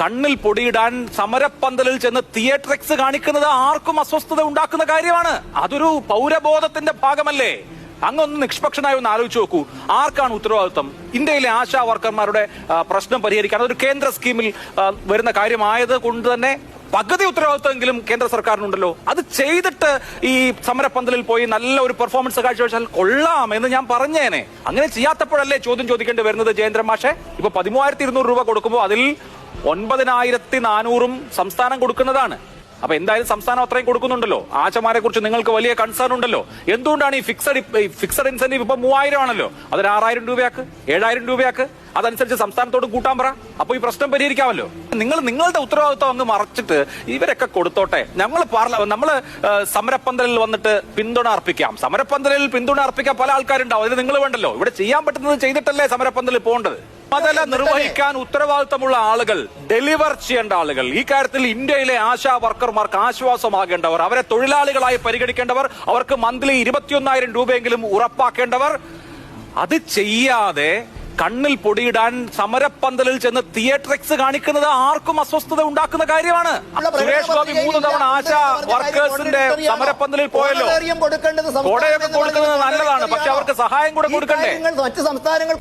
കണ്ണിൽ പൊടിയിടാൻ സമരപ്പന്തലിൽ ചെന്ന് തിയേറ്ററിക്സ് കാണിക്കുന്നത് ആർക്കും അസ്വസ്ഥത ഉണ്ടാക്കുന്ന കാര്യമാണ്. അതൊരു പൗരബോധത്തിന്റെ ഭാഗമല്ലേ? അങ്ങൊന്ന് നിഷ്പക്ഷനായി ഒന്ന് ആലോചിച്ച് നോക്കൂ. ആർക്കാണ് ഉത്തരവാദിത്വം? ഇന്ത്യയിലെ ആശാ വർക്കർമാരുടെ പ്രശ്നം പരിഹരിക്കാൻ അതൊരു കേന്ദ്ര സ്കീമിൽ വരുന്ന കാര്യമായത് കൊണ്ട് തന്നെ പകുതി ഉത്തരവാദിത്വമെങ്കിലും കേന്ദ്ര സർക്കാരിനുണ്ടല്ലോ. അത് ചെയ്തിട്ട് ഈ സമരപ്പന്തലിൽ പോയി നല്ല ഒരു പെർഫോമൻസ് കാഴ്ചവെച്ചാൽ കൊള്ളാം എന്ന് ഞാൻ പറഞ്ഞേനെ. അങ്ങനെ ചെയ്യാത്തപ്പോഴല്ലേ ചോദ്യം ചോദിക്കേണ്ടി വരുന്നത് ജയേന്ദ്രൻ മാഷെ? ഇപ്പൊ പതിമൂവായിരത്തി ഇരുന്നൂറ് രൂപ കൊടുക്കുമ്പോൾ അതിൽ ഒൻപതിനായിരത്തി നാനൂറും സംസ്ഥാനം കൊടുക്കുന്നതാണ്. അപ്പൊ എന്തായാലും സംസ്ഥാനം അത്രയും കൊടുക്കുന്നുണ്ടല്ലോ. ആശമാരെ കുറിച്ച് നിങ്ങൾക്ക് വലിയ കൺസേൺ ഉണ്ടല്ലോ. എന്തുകൊണ്ടാണ് ഈ ഫിക്സഡ് ഫിക്സഡ് ഇൻസെന്റീവ് ഇപ്പൊ മൂവായിരം ആണല്ലോ? അതൊരു ആറായിരം രൂപയാക്ക് ഏഴായിരം രൂപയാക്ക്? അതനുസരിച്ച് സംസ്ഥാനത്തോട് കൂട്ടാൻ പറ. അപ്പൊ ഈ പ്രശ്നം പരിഹരിക്കാമല്ലോ. നിങ്ങൾ നിങ്ങളുടെ ഉത്തരവാദിത്വം അങ്ങ് മറച്ചിട്ട് ഇവരൊക്കെ കൊടുത്തോട്ടെ. ഞങ്ങൾ പാർല നമ്മൾ ആ, സമരപ്പന്തലിൽ വന്നിട്ട് പിന്തുണ അർപ്പിക്കാം. സമരപ്പന്തലിൽ പിന്തുണ അർപ്പിക്കാൻ പല ആൾക്കാരുണ്ടാവും. അതിന് നിങ്ങൾ വേണ്ടല്ലോ. ഇവിടെ ചെയ്യാൻ പറ്റുന്നത് ചെയ്തിട്ടല്ലേ സമരപ്പന്തലിൽ പോകേണ്ടത്. ചുമതല നിർവഹിക്കാൻ ഉത്തരവാദിത്തമുള്ള ആളുകൾ ഡെലിവർ ചെയ്യേണ്ട ആളുകൾ. ഈ കാര്യത്തിൽ ഇന്ത്യയിലെ ആശാ വർക്കർമാർക്ക് ആശ്വാസമാകേണ്ടവർ അവരെ തൊഴിലാളികളായി പരിഗണിക്കേണ്ടവർ അവർക്ക് മന്ത്ലി ഇരുപത്തിയൊന്നായിരം രൂപയെങ്കിലും ഉറപ്പാക്കേണ്ടവർ. അത് ചെയ്യാതെ കണ്ണിൽ പൊടിയിടാൻ സമരപ്പന്തലിൽ ചെന്ന് തിയേറ്ററിക്സ് കാണിക്കുന്നത് ആർക്കും അസ്വസ്ഥത ഉണ്ടാക്കുന്ന കാര്യമാണ്. സുരേഷ് ഗോപി മൂന്ന് തവണ ആശാ വർക്കേഴ്സിന്റെ സമരപ്പന്തലിൽ പോയല്ലോ. കൊടുക്കേണ്ടത് കൊടുക്കുന്നത് നല്ലതാണ് പക്ഷെ അവർക്ക് സഹായം കൂടെ കൊടുക്കണ്ടേ? മറ്റ് സംസ്ഥാനങ്ങൾ